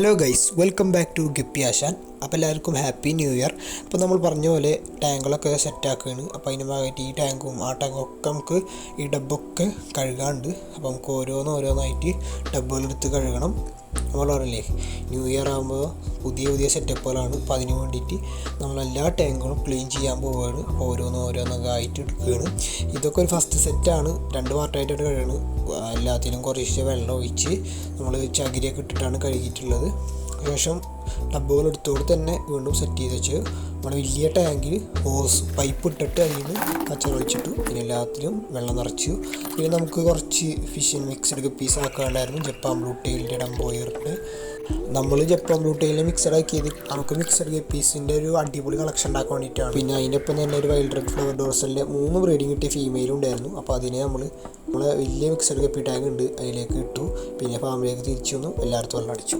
Hello guys welcome back to guppy Aashan അപ്പോൾ എല്ലാവർക്കും happy new year അപ്പോൾ നമ്മൾ പറഞ്ഞ പോലെ ടാങ്കുകളൊക്കെ സെറ്റാക്കുകയാണ് അപ്പോൾ അതിന് ഭാഗമായിട്ട് ഈ ടാങ്കും ആ ടാങ്കും ഒക്കെ നമുക്ക് ഈ ഡബ്ബൊക്കെ കഴുകാണ്ട് അപ്പോൾ നമുക്ക് ഓരോന്ന് ഓരോന്നായിട്ട് ഡബ്ബുകളെടുത്ത് കഴുകണം. നമ്മൾ പറഞ്ഞില്ലേ ന്യൂ ഇയർ ആകുമ്പോൾ പുതിയ പുതിയ സെറ്റപ്പുകളാണ് അപ്പോൾ അതിന് വേണ്ടിയിട്ട് നമ്മൾ എല്ലാ ടാങ്കുകളും ക്ലീൻ ചെയ്യാൻ പോവുകയാണ്. ഓരോന്ന് ഓരോന്നൊക്കെ ആയിട്ട് എടുക്കുകയാണ്. ഇതൊക്കെ ഒരു ഫസ്റ്റ് സെറ്റാണ് രണ്ട് പാർട്ടായിട്ടാണ് കഴുകണം എല്ലാത്തിനും കുറച്ച് വെള്ളം ഒഴിച്ച് നമ്മൾ ചകിരിയൊക്കെ ഇട്ടിട്ടാണ് കഴുകിയിട്ടുള്ളത്. ശേഷം ടബുകൾ എടുത്തോട് തന്നെ വീണ്ടും സെറ്റ് ചെയ്ത് വെച്ച് നമ്മുടെ വലിയ ടാങ്കിൽ ഹോസ് പൈപ്പ് ഇട്ടിട്ട് അതിൽ നിന്ന് കച്ചറ ഒഴിച്ചിട്ടു. പിന്നെ എല്ലാത്തിലും വെള്ളം നിറച്ചു. പിന്നെ നമുക്ക് കുറച്ച് ഫിഷിൻ മിക്സ്ഡ് പീസ് ആക്കാണ്ടായിരുന്നു ജപ്പാൻ ബ്ലൂ ടൈലിന്റെ പോയിട്ട് നമ്മൾ ജപ്പാൻ ബ്ലൂ ടൈലിനെ മിക്സഡ് ആക്കിയത് നമുക്ക് മിക്സഡ് ഗപ്പീസിന്റെ ഒരു അടിപൊളി കളക്ഷൻ ഉണ്ടാക്കാൻ വേണ്ടിയിട്ടാണ്. പിന്നെ അതിന്റെ ഒപ്പം തന്നെ ഒരു വൈൽഡ് റെഡ് ഫ്ലവർ ഡോർസലിന്റെ മൂന്ന് ബ്രീഡിങ് കിട്ടിയ ഫീമെയിലും ഉണ്ടായിരുന്നു. അപ്പോൾ അതിനെ നമ്മൾ നമ്മളെ വലിയ മിക്സഡ് ഗപ്പി ടാങ്ക് ഉണ്ട്. അതിലേക്ക് ഇട്ടു. പിന്നെ ഫാമിലേക്ക് തിരിച്ചു വന്നു. എല്ലായിടത്തും വെള്ളം അടിച്ചു.